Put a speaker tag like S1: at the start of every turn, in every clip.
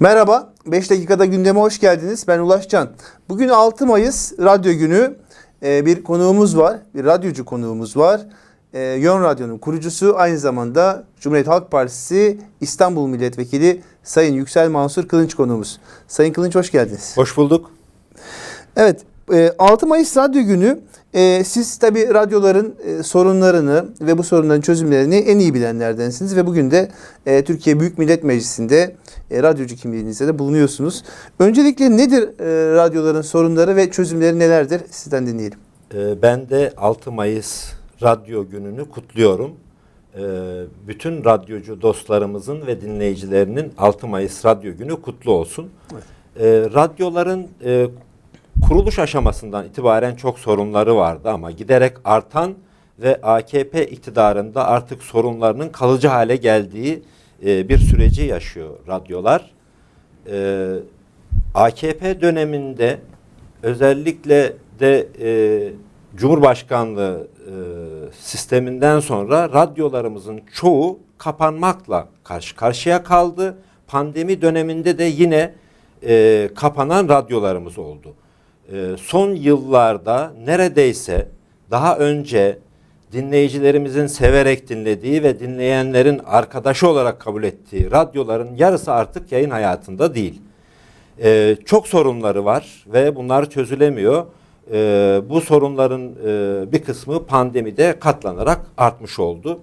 S1: Merhaba, 5 dakikada gündeme hoş geldiniz. Ben Ulaş Can. Bugün 6 Mayıs Radyo Günü. Ee, bir konuğumuz var, bir radyocu konuğumuz var. Ee, Yön Radyo'nun kurucusu, aynı zamanda Cumhuriyet Halk Partisi İstanbul Milletvekili Sayın Yüksel Mansur Kılınç konuğumuz. Sayın Kılınç hoş geldiniz.
S2: Hoş bulduk.
S1: Evet, 6 Mayıs Radyo Günü. E, Siz tabii radyoların e, sorunlarını ve bu sorunların çözümlerini en iyi bilenlerdensiniz ve bugün de e, Türkiye Büyük Millet Meclisi'nde e, radyocu kimliğinizde de bulunuyorsunuz. Öncelikle nedir e, radyoların sorunları ve çözümleri nelerdir? Sizden dinleyelim.
S2: Ee, Ben de 6 Mayıs Radyo Günü'nü kutluyorum. Ee, Bütün radyocu dostlarımızın ve dinleyicilerinin 6 Mayıs Radyo Günü kutlu olsun. Ee, Radyoların e, kuruluş aşamasından itibaren çok sorunları vardı ama giderek artan ve AKP iktidarında artık sorunlarının kalıcı hale geldiği e, bir süreci yaşıyor radyolar. Ee, AKP döneminde özellikle de e, Cumhurbaşkanlığı e, sisteminden sonra radyolarımızın çoğu kapanmakla karşı karşıya kaldı. Pandemi döneminde de yine e, kapanan radyolarımız oldu. E, son yıllarda neredeyse daha önce dinleyicilerimizin severek dinlediği ve dinleyenlerin arkadaşı olarak kabul ettiği radyoların yarısı artık yayın hayatında değil. Ee, çok sorunları var ve bunlar çözülemiyor. Ee, bu sorunların e, bir kısmı pandemide katlanarak artmış oldu.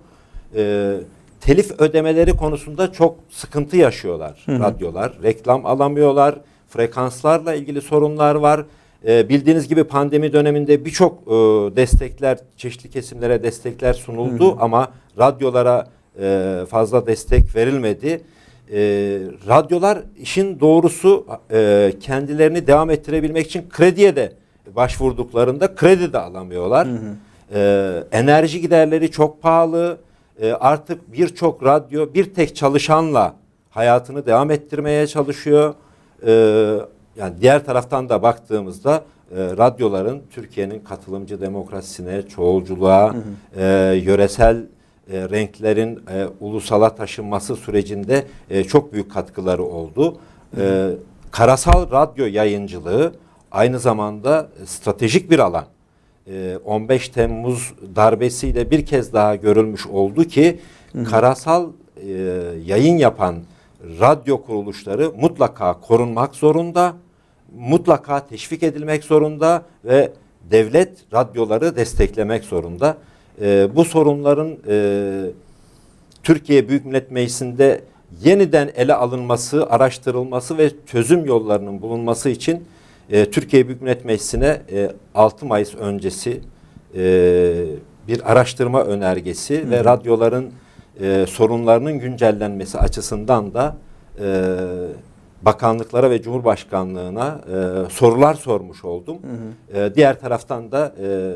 S2: Ee, telif ödemeleri konusunda çok sıkıntı yaşıyorlar radyolar. Reklam alamıyorlar. Frekanslarla ilgili sorunlar var. Ee, bildiğiniz gibi pandemi döneminde birçok e, destekler, çeşitli kesimlere destekler sunuldu ama radyolara e, fazla destek verilmedi. E, radyolar işin doğrusu e, kendilerini devam ettirebilmek için krediye de başvurduklarında kredi de alamıyorlar. E, enerji giderleri çok pahalı. E, artık birçok radyo bir tek çalışanla hayatını devam ettirmeye çalışıyor. E, yani diğer taraftan da baktığımızda e, radyoların Türkiye'nin katılımcı demokrasisine, çoğulculuğa, e, yöresel e, renklerin e, ulusala taşınması sürecinde e, çok büyük katkıları oldu. E, karasal radyo yayıncılığı aynı zamanda stratejik bir alan. E, 15 Temmuz darbesiyle bir kez daha görülmüş oldu ki karasal e, yayın yapan radyo kuruluşları mutlaka korunmak zorunda, mutlaka teşvik edilmek zorunda ve devlet radyoları desteklemek zorunda. E, bu sorunların e, Türkiye Büyük Millet Meclisi'nde yeniden ele alınması, araştırılması ve çözüm yollarının bulunması için e, Türkiye Büyük Millet Meclisi'ne e, 6 Mayıs öncesi e, bir araştırma önergesi ve radyoların e, sorunlarının güncellenmesi açısından da e, bakanlıklara ve Cumhurbaşkanlığına e, sorular sormuş oldum. E, diğer taraftan da e,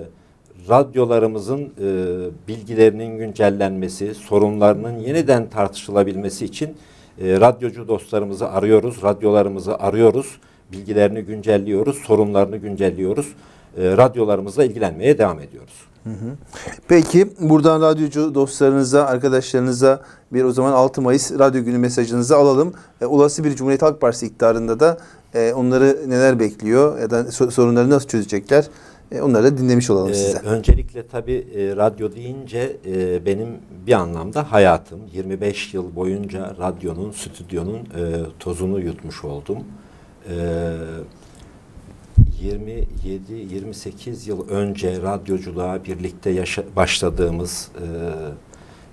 S2: radyolarımızın e, bilgilerinin güncellenmesi, sorunlarının yeniden tartışılabilmesi için e, radyocu dostlarımızı arıyoruz, radyolarımızı arıyoruz, bilgilerini güncelliyoruz, sorunlarını güncelliyoruz. E, radyolarımızla ilgilenmeye devam ediyoruz.
S1: Peki buradan radyocu dostlarınıza, arkadaşlarınıza bir o zaman 6 Mayıs Radyo Günü mesajınızı alalım. E, olası bir Cumhuriyet Halk Partisi iktidarında da e, onları neler bekliyor ya da so- sorunları nasıl çözecekler? E, onları da dinlemiş olalım
S2: Ee,
S1: sizden.
S2: öncelikle tabii e, radyo deyince e, benim bir anlamda hayatım. 25 yıl boyunca radyonun, stüdyonun e, tozunu yutmuş oldum. E, 27-28 yıl önce radyoculuğa birlikte yaşa- başladığımız e,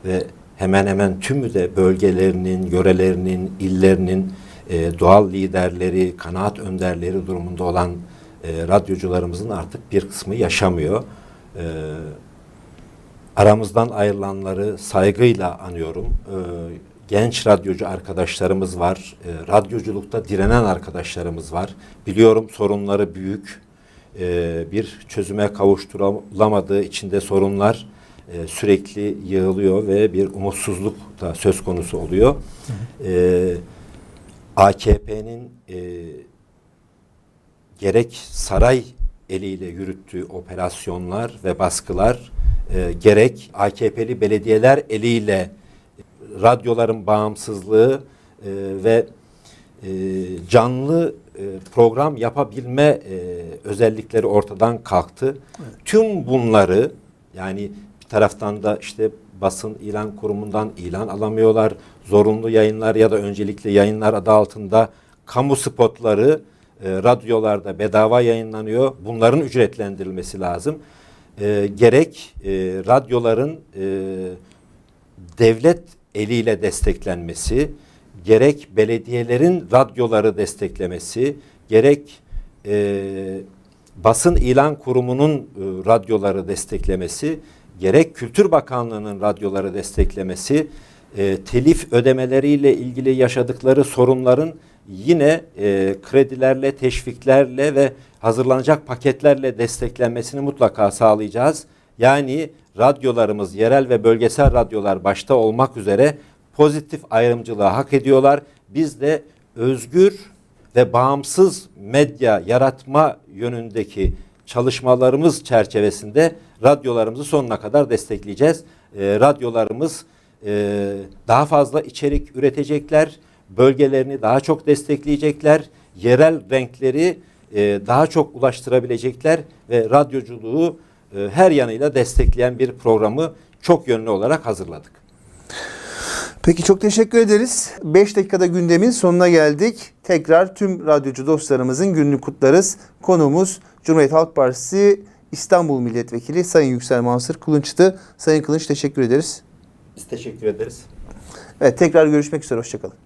S2: ve hemen hemen tümü de bölgelerinin, yörelerinin, illerinin e, doğal liderleri, kanaat önderleri durumunda olan e, radyocularımızın artık bir kısmı yaşamıyor. E, aramızdan ayrılanları saygıyla anıyorum. E, genç radyocu arkadaşlarımız var. E, radyoculukta direnen arkadaşlarımız var. Biliyorum sorunları büyük. E, bir çözüme kavuşturulamadığı içinde sorunlar e, sürekli yığılıyor ve bir umutsuzluk da söz konusu oluyor. E, AKP'nin e, gerek saray eliyle yürüttüğü operasyonlar ve baskılar e, gerek AKP'li belediyeler eliyle radyoların bağımsızlığı e, ve e, canlı e, program yapabilme e, özellikleri ortadan kalktı. Tüm bunları yani bir taraftan da işte basın ilan kurumundan ilan alamıyorlar. Zorunlu yayınlar ya da öncelikli yayınlar adı altında kamu spotları e, radyolarda bedava yayınlanıyor. Bunların ücretlendirilmesi lazım. E, gerek e, radyoların e, devlet eliyle desteklenmesi, gerek belediyelerin radyoları desteklemesi, gerek e, basın ilan kurumunun e, radyoları desteklemesi, gerek Kültür Bakanlığı'nın radyoları desteklemesi, e, telif ödemeleriyle ilgili yaşadıkları sorunların yine e, kredilerle, teşviklerle ve hazırlanacak paketlerle desteklenmesini mutlaka sağlayacağız. Yani radyolarımız, yerel ve bölgesel radyolar başta olmak üzere pozitif ayrımcılığı hak ediyorlar. Biz de özgür ve bağımsız medya yaratma yönündeki çalışmalarımız çerçevesinde radyolarımızı sonuna kadar destekleyeceğiz. Ee, radyolarımız e, daha fazla içerik üretecekler, bölgelerini daha çok destekleyecekler, yerel renkleri e, daha çok ulaştırabilecekler ve radyoculuğu e, her yanıyla destekleyen bir programı çok yönlü olarak hazırladık.
S1: Peki çok teşekkür ederiz. 5 dakikada gündemin sonuna geldik. Tekrar tüm radyocu dostlarımızın gününü kutlarız. Konuğumuz Cumhuriyet Halk Partisi İstanbul Milletvekili Sayın Yüksel Mansur Kılınç'tı. Sayın Kılınç teşekkür ederiz.
S2: Biz teşekkür ederiz.
S1: Evet tekrar görüşmek üzere. Hoşçakalın.